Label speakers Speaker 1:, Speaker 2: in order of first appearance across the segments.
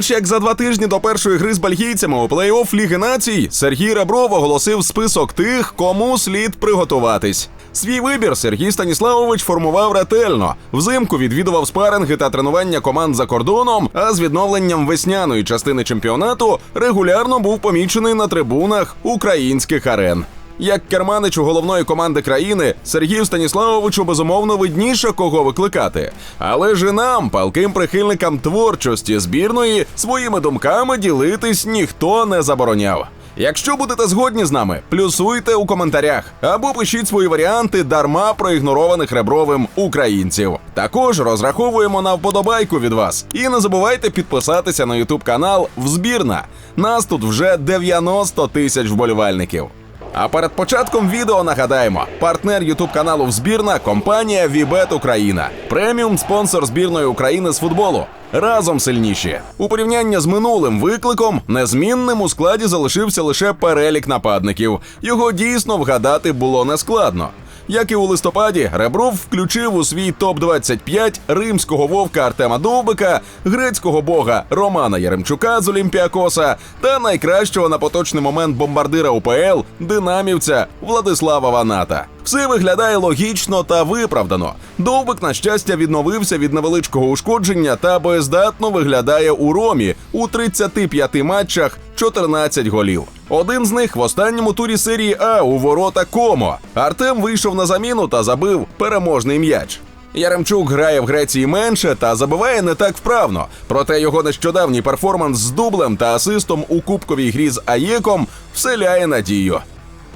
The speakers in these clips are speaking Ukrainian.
Speaker 1: Менш як за два тижні до першої гри з бельгійцями у плей-офф Ліги націй Сергій Ребров оголосив список тих, кому слід приготуватись. Свій вибір Сергій Станіславович формував ретельно. Взимку відвідував спаринги та тренування команд за кордоном. А з відновленням весняної частини чемпіонату регулярно був помічений на трибунах українських арен. Як керманич у головної команди країни, Сергію Станіславовичу безумовно видніше кого викликати. Але ж і нам, палким прихильникам творчості збірної, своїми думками ділитись ніхто не забороняв. Якщо будете згодні з нами, плюсуйте у коментарях або пишіть свої варіанти дарма проігнорованих ребровим українців. Також розраховуємо на вподобайку від вас. І не забувайте підписатися на Ютуб канал Взбірна. Нас тут вже 90 тисяч вболівальників. А перед початком відео нагадаємо: партнер Ютуб каналу збірна компанія Вібет Україна, преміум спонсор збірної України з футболу. Разом сильніші у порівнянні з минулим викликом незмінним у складі залишився лише перелік нападників. Його дійсно вгадати було нескладно. Як і у листопаді, Ребров включив у свій топ 25 римського вовка Артема Довбика, грецького бога Романа Яремчука з Олімпіакоса та найкращого на поточний момент бомбардира УПЛ динамівця Владислава Ваната. Все виглядає логічно та виправдано. Довбик, на щастя, відновився від невеличкого ушкодження та боєздатно виглядає у Ромі у 35 матчах 14 голів. Один з них в останньому турі серії А у ворота Комо. Артем вийшов на заміну та забив переможний м'яч. Яремчук грає в Греції менше та забиває не так вправно. Проте його нещодавній перформанс з дублем та асистом у кубковій грі з Аєком вселяє надію.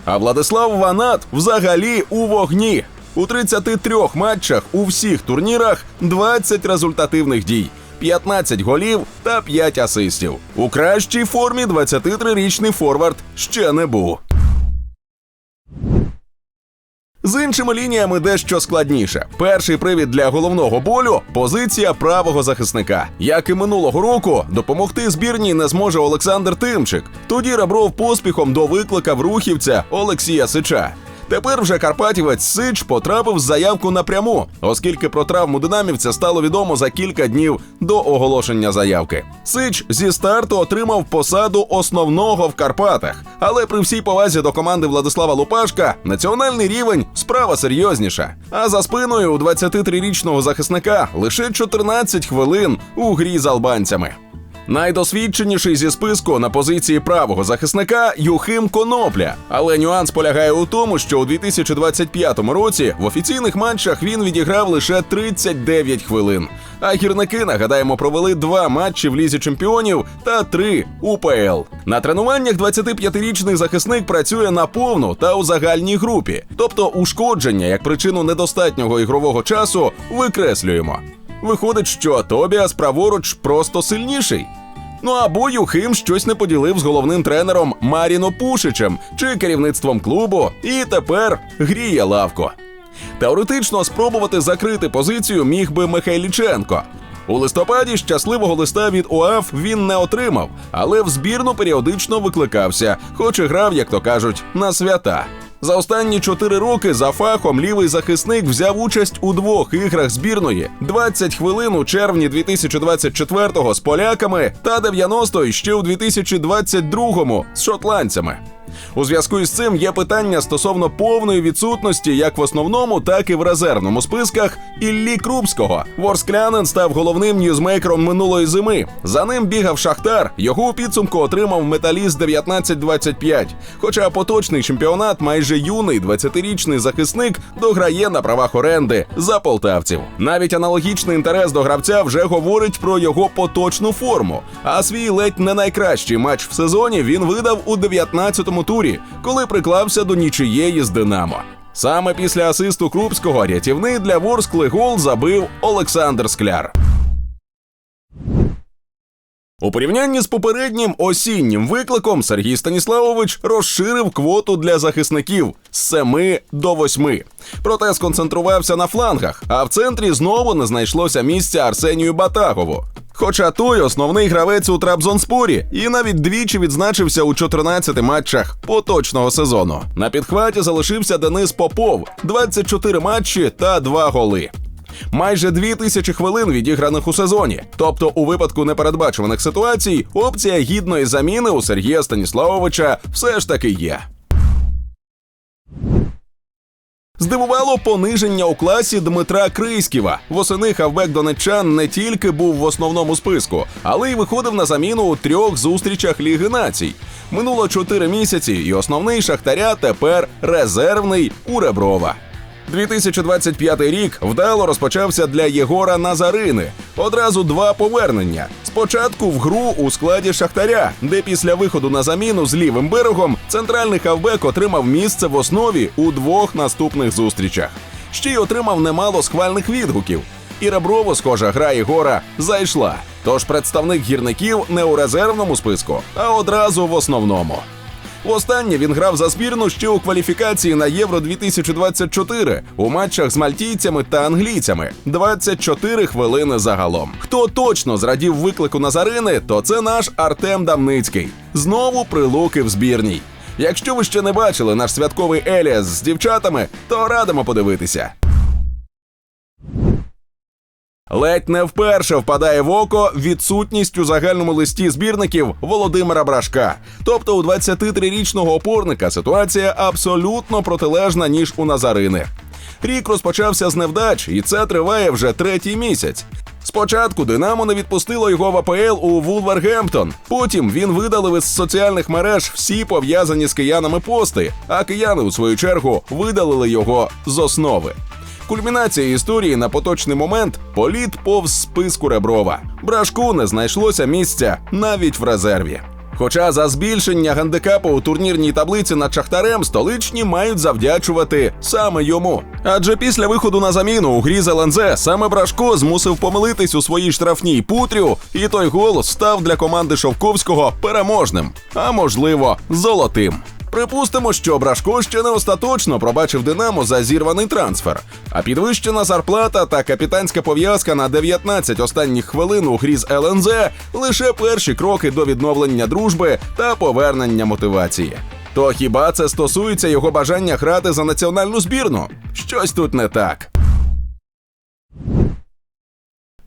Speaker 1: А Владислав Ванат взагалі у вогні. У 33 матчах у всіх турнірах 20 результативних дій, 15 голів та 5 асистів. У кращій формі 23-річний форвард ще не був. З іншими лініями дещо складніше. Перший привід для головного болю позиція правого захисника. Як і минулого року, допомогти збірній не зможе Олександр Тимчик. Тоді Ребров поспіхом до викликав рухівця Олексія Сича. Тепер вже Карпатівець Сич потрапив з заявку напряму, оскільки про травму динамівця стало відомо за кілька днів до оголошення заявки. Сич зі старту отримав посаду основного в Карпатах, але при всій повазі до команди Владислава Лупашка національний рівень справа серйозніша. А за спиною у 23-річного захисника лише 14 хвилин у грі з албанцями. Найдосвідченіший зі списку на позиції правого захисника Юхим Конопля. Але нюанс полягає у тому, що у 2025 році в офіційних матчах він відіграв лише 39 хвилин. А гірники, нагадаємо, провели два матчі в лізі чемпіонів та три УПЛ. На тренуваннях 25-річний захисник працює на повну та у загальній групі, тобто ушкодження як причину недостатнього ігрового часу викреслюємо. Виходить, що Тобіас праворуч просто сильніший. Ну або Юхим щось не поділив з головним тренером Маріно Пушичем чи керівництвом клубу, і тепер гріє лавко. Теоретично спробувати закрити позицію міг би Михайліченко. У листопаді щасливого листа від ОАФ він не отримав, але в збірну періодично викликався, хоч і грав, як то кажуть, на свята. За останні чотири роки за фахом лівий захисник взяв участь у двох іграх збірної: 20 хвилин у червні 2024-го з поляками та 90 ще у 2022-му з шотландцями. У зв'язку із цим є питання стосовно повної відсутності як в основному, так і в резервному списках Іллі Крупського. Ворсклянин став головним ньюзмейкером минулої зими. За ним бігав Шахтар. Його у підсумку отримав металіст 19-25. Хоча поточний чемпіонат майже юний 20-річний захисник дограє на правах оренди за полтавців. Навіть аналогічний інтерес до гравця вже говорить про його поточну форму. А свій ледь не найкращий матч в сезоні він видав у 19-му турі, коли приклався до нічиєї з Динамо. Саме після асисту Крупського рятівний для Ворскли гол забив Олександр Скляр. У порівнянні з попереднім осіннім викликом Сергій Станіславович розширив квоту для захисників з 7 до 8. Проте сконцентрувався на флангах, а в центрі знову не знайшлося місця Арсенію Батагову. Хоча той основний гравець у Трабзонспорі і навіть двічі відзначився у 14 матчах поточного сезону. На підхваті залишився Денис Попов, 24 матчі та 2 голи. Майже дві тисячі хвилин відіграних у сезоні. Тобто, у випадку непередбачуваних ситуацій, опція гідної заміни у Сергія Станіславовича все ж таки є. Здивувало пониження у класі Дмитра Крийськіва. Восени хавбек донеччан не тільки був в основному списку, але й виходив на заміну у трьох зустрічах Ліги націй. Минуло чотири місяці, і основний шахтаря тепер резервний у Реброва. 2025 рік вдало розпочався для Єгора Назарини. Одразу два повернення. Спочатку в гру у складі Шахтаря, де після виходу на заміну з лівим берегом центральний хавбек отримав місце в основі у двох наступних зустрічах. Ще й отримав немало схвальних відгуків. І Реброво, схожа гра Єгора зайшла. Тож представник гірників не у резервному списку, а одразу в основному. Востаннє він грав за збірну ще у кваліфікації на Євро 2024 у матчах з мальтійцями та англійцями. 24 хвилини загалом. Хто точно зрадів виклику Назарини, то це наш Артем Дамницький. Знову прилуки в збірній. Якщо ви ще не бачили наш святковий Еліас з дівчатами, то радимо подивитися. Ледь не вперше впадає в око відсутність у загальному листі збірників Володимира Брашка. Тобто у 23-річного опорника ситуація абсолютно протилежна ніж у Назарини. Рік розпочався з невдач, і це триває вже третій місяць. Спочатку Динамо не відпустило його в АПЛ у Вулвергемптон. Потім він видалив із соціальних мереж всі пов'язані з киянами пости, а кияни, у свою чергу, видалили його з основи. Кульмінація історії на поточний момент політ повз списку Реброва. Брашку не знайшлося місця навіть в резерві. Хоча за збільшення гандикапу у турнірній таблиці над Шахтарем столичні мають завдячувати саме йому. Адже після виходу на заміну у грі з ЛНЗ саме Брашко змусив помилитись у своїй штрафній путрю, і той гол став для команди Шовковського переможним, а можливо, золотим. Припустимо, що Брашко ще не остаточно пробачив Динамо за зірваний трансфер, а підвищена зарплата та капітанська пов'язка на 19 останніх хвилин у грі з ЛНЗ лише перші кроки до відновлення дружби та повернення мотивації. То хіба це стосується його бажання грати за національну збірну? Щось тут не так.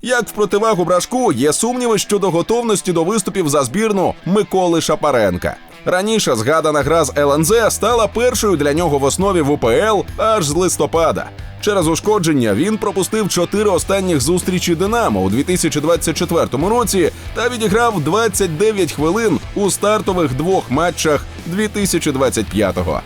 Speaker 1: Як в противагу брашку є сумніви щодо готовності до виступів за збірну Миколи Шапаренка. Раніше згадана гра з ЛНЗ стала першою для нього в основі в УПЛ аж з листопада. Через ушкодження він пропустив чотири останніх зустрічі Динамо у 2024 році та відіграв 29 хвилин у стартових двох матчах 2025-го.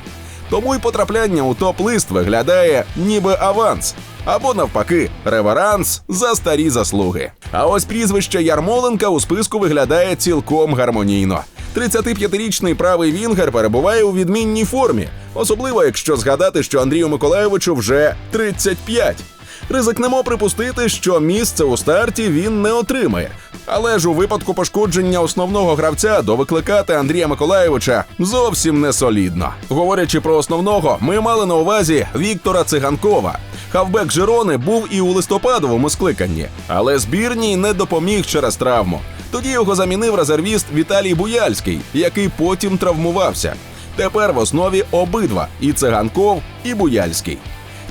Speaker 1: Тому й потрапляння у топ-лист виглядає ніби аванс. Або навпаки, реверанс за старі заслуги. А ось прізвище Ярмоленка у списку виглядає цілком гармонійно. 35-річний правий Вінгер перебуває у відмінній формі, особливо якщо згадати, що Андрію Миколаєвичу вже 35. Ризикнемо припустити, що місце у старті він не отримає. Але ж у випадку пошкодження основного гравця довикликати Андрія Миколаєвича зовсім не солідно. Говорячи про основного, ми мали на увазі Віктора Циганкова. Хавбек Жирони був і у листопадовому скликанні, але збірній не допоміг через травму. Тоді його замінив резервіст Віталій Буяльський, який потім травмувався. Тепер в основі обидва і циганков, і Буяльський.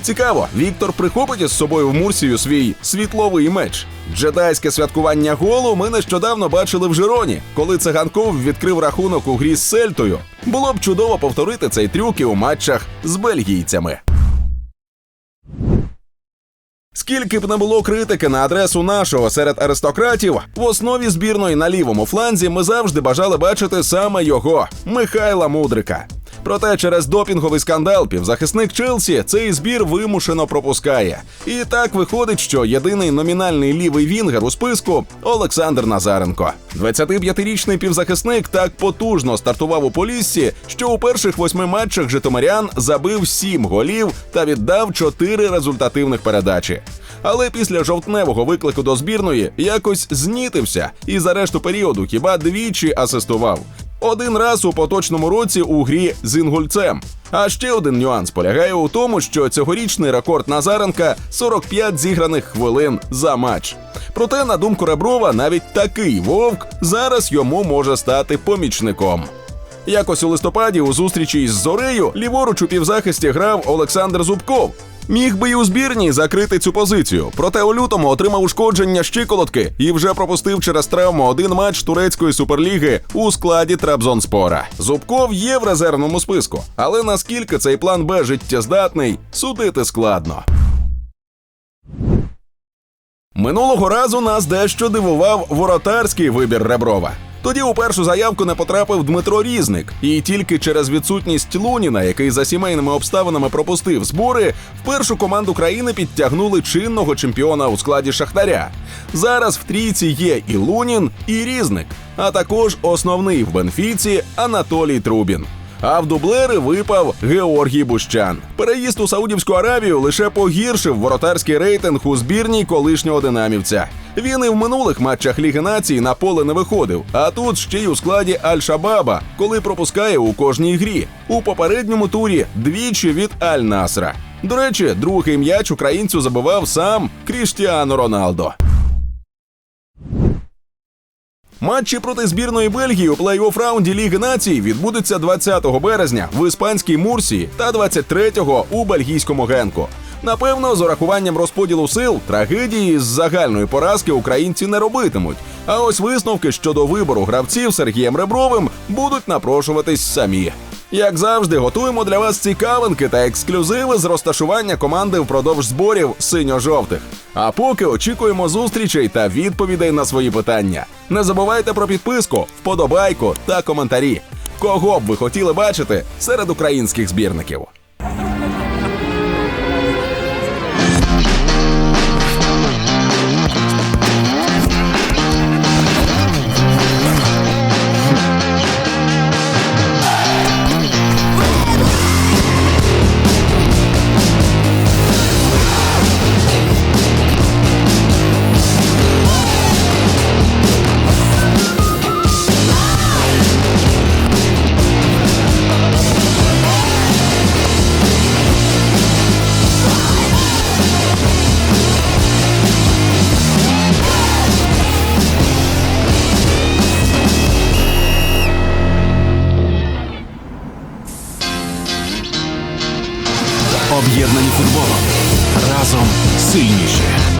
Speaker 1: Цікаво, Віктор прихопить із собою в Мурсію свій світловий меч. Джедайське святкування голу ми нещодавно бачили в Жироні, коли циганков відкрив рахунок у грі з Сельтою. Було б чудово повторити цей трюк і у матчах з бельгійцями. Скільки б не було критики на адресу нашого серед аристократів, в основі збірної на лівому фланзі ми завжди бажали бачити саме його Михайла Мудрика. Проте через допінговий скандал півзахисник Челсі цей збір вимушено пропускає. І так виходить, що єдиний номінальний лівий вінгер у списку Олександр Назаренко. 25-річний півзахисник так потужно стартував у Поліссі, що у перших восьми матчах Житомирян забив сім голів та віддав чотири результативних передачі. Але після жовтневого виклику до збірної якось знітився і за решту періоду хіба двічі асистував. Один раз у поточному році у грі з Інгульцем. А ще один нюанс полягає у тому, що цьогорічний рекорд Назаренка 45 зіграних хвилин за матч. Проте, на думку Реброва, навіть такий вовк зараз йому може стати помічником. Якось у листопаді у зустрічі із Зорею ліворуч у півзахисті грав Олександр Зубков. Міг би й у збірній закрити цю позицію, проте у лютому отримав ушкодження щиколотки і вже пропустив через травму один матч турецької суперліги у складі Трабзонспора. Зубков є в резервному списку, але наскільки цей план Б життєздатний, судити складно. Минулого разу нас дещо дивував воротарський вибір Реброва. Тоді у першу заявку не потрапив Дмитро Різник, і тільки через відсутність Луніна, який за сімейними обставинами пропустив збори, в першу команду країни підтягнули чинного чемпіона у складі Шахтаря. Зараз в трійці є і Лунін, і Різник, а також основний в Бенфіці Анатолій Трубін. А в дублери випав Георгій Бущан. Переїзд у Саудівську Аравію лише погіршив воротарський рейтинг у збірній колишнього динамівця. Він і в минулих матчах Ліги націй на поле не виходив, а тут ще й у складі Аль-Шабаба, коли пропускає у кожній грі. У попередньому турі двічі від Аль-Насра. До речі, другий м'яч українцю забивав сам Кріштіану Роналдо. Матчі проти збірної Бельгії у плей-офф раунді Ліги націй відбудуться 20 березня в іспанській Мурсії та 23-го у бельгійському Генку. Напевно, з урахуванням розподілу сил трагедії з загальної поразки українці не робитимуть. А ось висновки щодо вибору гравців Сергієм Ребровим будуть напрошуватись самі. Як завжди, готуємо для вас цікавинки та ексклюзиви з розташування команди впродовж зборів синьо-жовтих. А поки очікуємо зустрічей та відповідей на свої питання. Не забувайте про підписку, вподобайку та коментарі. Кого б ви хотіли бачити серед українських збірників?